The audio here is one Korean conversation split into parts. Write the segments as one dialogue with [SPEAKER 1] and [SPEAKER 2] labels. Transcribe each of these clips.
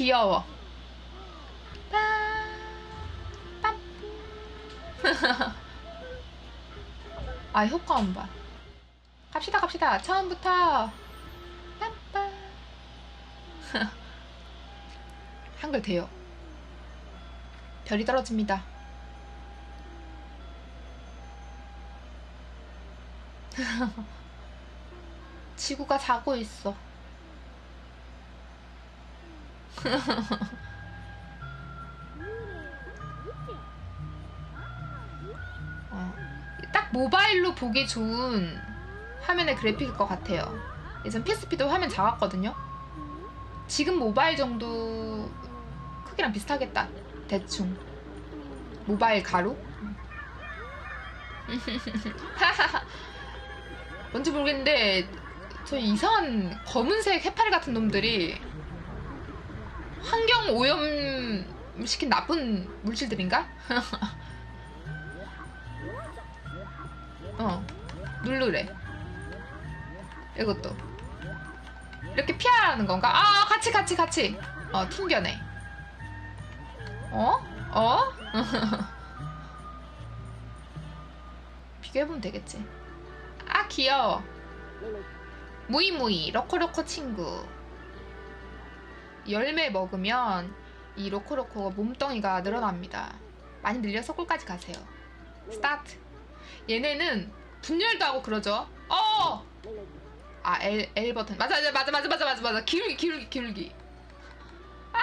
[SPEAKER 1] 귀여워. 아 효과음 봐. 갑시다 갑시다 처음부터. 한글 돼요. 별이 떨어집니다. 지구가 자고 있어. 어, 딱 모바일로 보기 좋은 화면의 그래픽일 것 같아요. 예전 PSP도 화면 작았거든요. 지금 모바일 정도 크기랑 비슷하겠다. 대충. 모바일 가루? 뭔지 모르겠는데 저 이상한 검은색 해파리 같은 놈들이 환경 오염 시킨 나쁜 물질들인가? 어 누르래 이것도 이렇게 피하라는 건가? 아 같이 같이 같이 어 튕겨내 어? 어? 비교해보면 되겠지 아 귀여워 무이무이 로코로코 친구 열매 먹으면 이 로코로코 몸뚱이가 늘어납니다. 많이 늘려서 꿀까지 가세요. 스타트 얘네는 분열도 하고 그러죠. 어! 아 L, L 버튼. 맞아 맞아 맞아 맞아 맞아 맞아. 기울기 기울기 기울기. 아!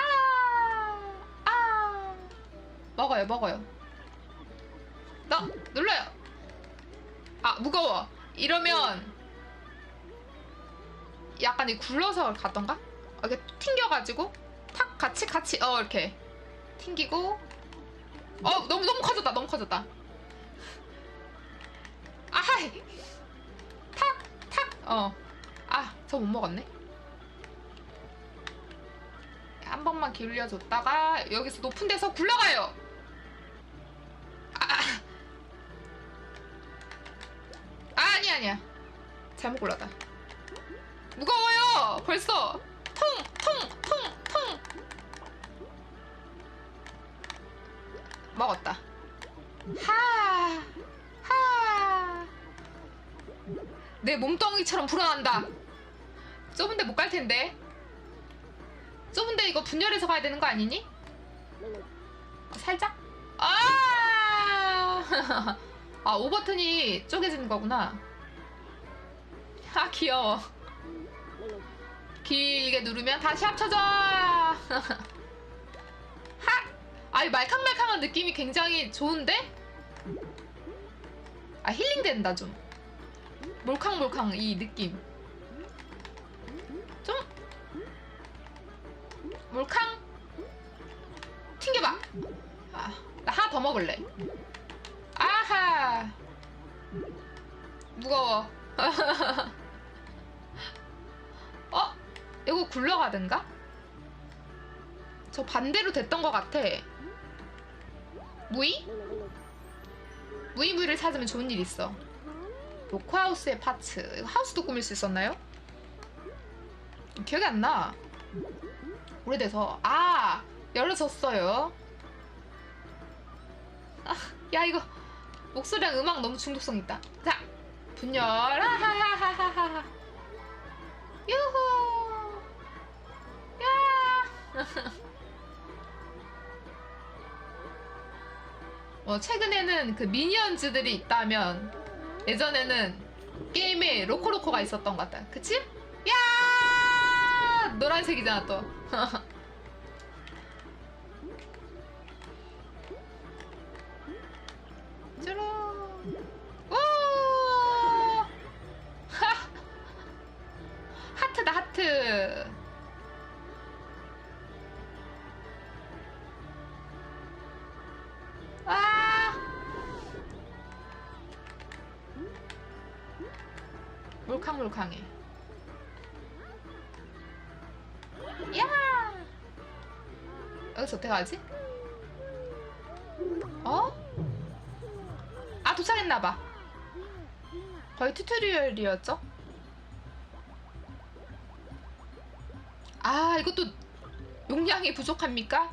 [SPEAKER 1] 아! 먹어요 먹어요. 너 눌러요. 아 무거워. 이러면 약간 이 굴러서 갔던가? 이렇게 튕겨가지고 탁 같이 같이 어 이렇게 튕기고. 어 너무 너무 커졌다 너무 커졌다. 아하이! 탁탁어아 저 못 먹었네. 한 번만 기울여줬다가 여기서 높은 데서 굴러가요! 아, 아 아니 아니야. 잘못 골랐다. 무거워요! 벌써 먹었다 하 하 내 몸뚱이처럼 불어난다 좁은데 못 갈 텐데 좁은데 이거 분열해서 가야 되는 거 아니니? 살짝? 아! 아, 오 버튼이 쪼개지는 거구나. 아, 귀여워. 길게 누르면 다시 합쳐져! 하! 아, 이 말캉말캉한 느낌이 굉장히 좋은데? 아, 힐링된다, 좀. 몰캉몰캉, 이 느낌. 좀 몰캉 튕겨봐 아, 나 하나 더 먹을래 아하 무거워 어? 이거 굴러가든가? 저 반대로 됐던 것 같아 무이? 무이무이를 찾으면 좋은 일 있어 로크하우스의 파츠 이거 하우스도 꾸밀 수 있었나요? 기억이 안 나. 오래돼서 아 열어졌어요. 아, 야 이거 목소리랑 음악 너무 중독성 있다. 자 분열 하하하하하 유후 야. 어, 최근에는 그 미니언즈들이 있다면 예전에는 게임에 로코로코가 있었던 것 같다. 그치? 야 노란색이잖아 또 쭈루 오 하! 하트다 하트 몰캉몰캉해 야! 여기서 어떻게 가지? 어? 아 도착했나봐 거의 튜토리얼이었죠? 아 이것도 용량이 부족합니까?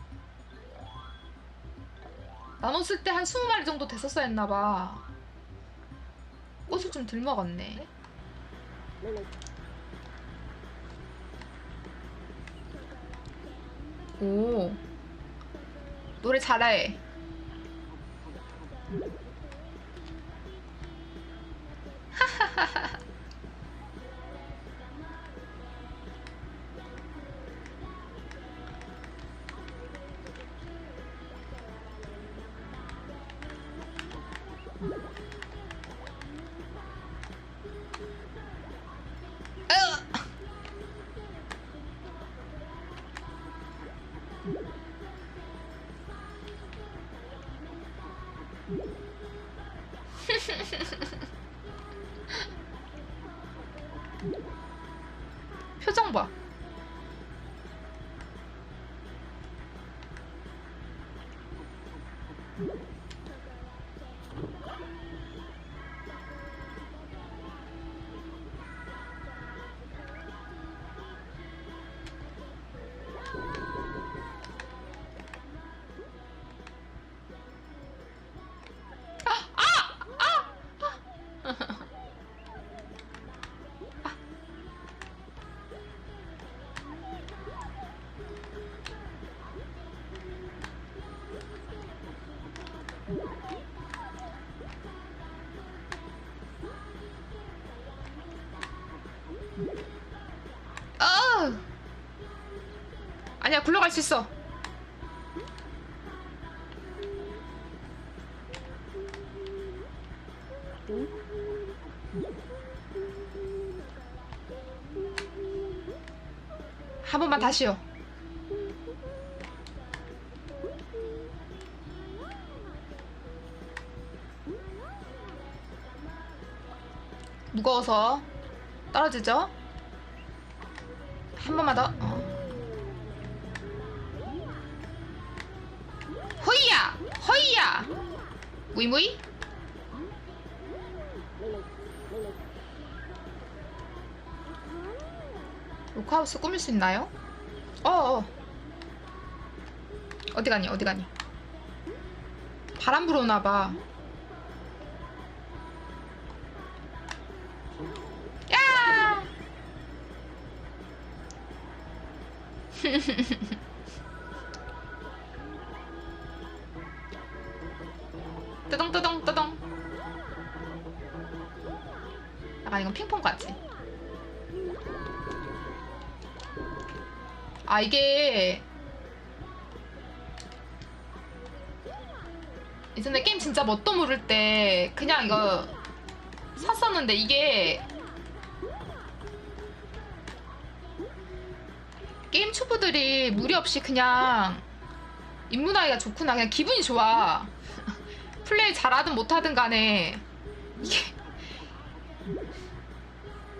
[SPEAKER 1] 나눴을 때 한 20마리 정도 됐었어야 했나봐. 꽃을 좀 덜 먹었네. 오. 노래 잘해. フフフフフ。 굴러갈 수 있어. 한 번만 다시요. 무거워서 떨어지죠? 한 번만 더. 어. 호이야! 호이야! 무이무이? 로크하우스 꾸밀 수 있나요? 어어. 어디 가니? 어디 가니? 바람 불어오나 봐. 야! 약간 이건 핑퐁 같지? 아 이게 예전에 게임 진짜 뭣도 모를 때 그냥 이거 샀었는데 이게 게임 초보들이 무리 없이 그냥 입문하기가 좋구나. 그냥 기분이 좋아. 플레이 잘하든 못하든 간에. 이게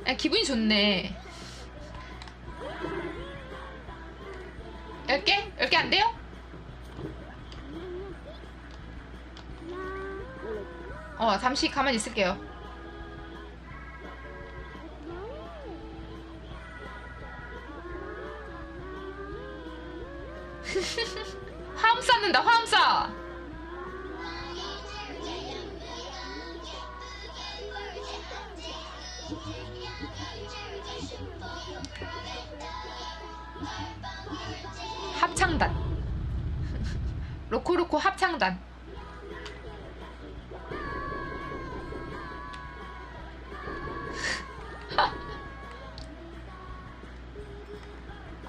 [SPEAKER 1] 그냥 기분이 좋네 10개? 10개 안 돼요? 어 잠시 가만히 있을게요 로코로코 합창단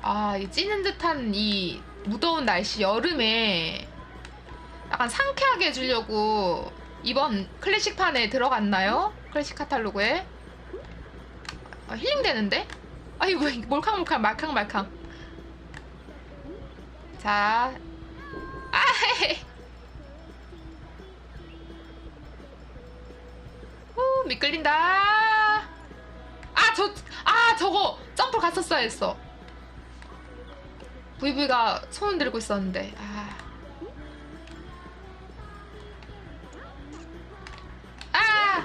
[SPEAKER 1] 아, 이 찌는 듯한 이 무더운 날씨 여름에 약간 상쾌하게 해주려고 이번 클래식판에 들어갔나요? 클래식 카탈로그에 아, 힐링 되는데? 아이고 몰캉몰캉 말캉말캉 자 아헤헤 후 미끌린다 아 저 아 저거 점프 갔었어야 했어 VV가 손 들고 있었는데 아. 아!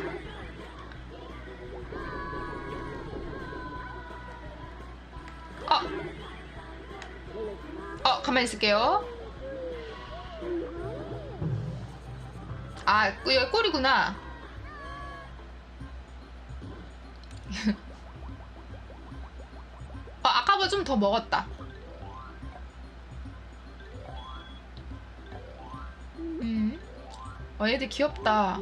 [SPEAKER 1] 어. 가만히 있을게요. 아, 여기 꿀이구나. 아, 아까보다 좀 더 먹었다. 음. 어, 얘들 귀엽다.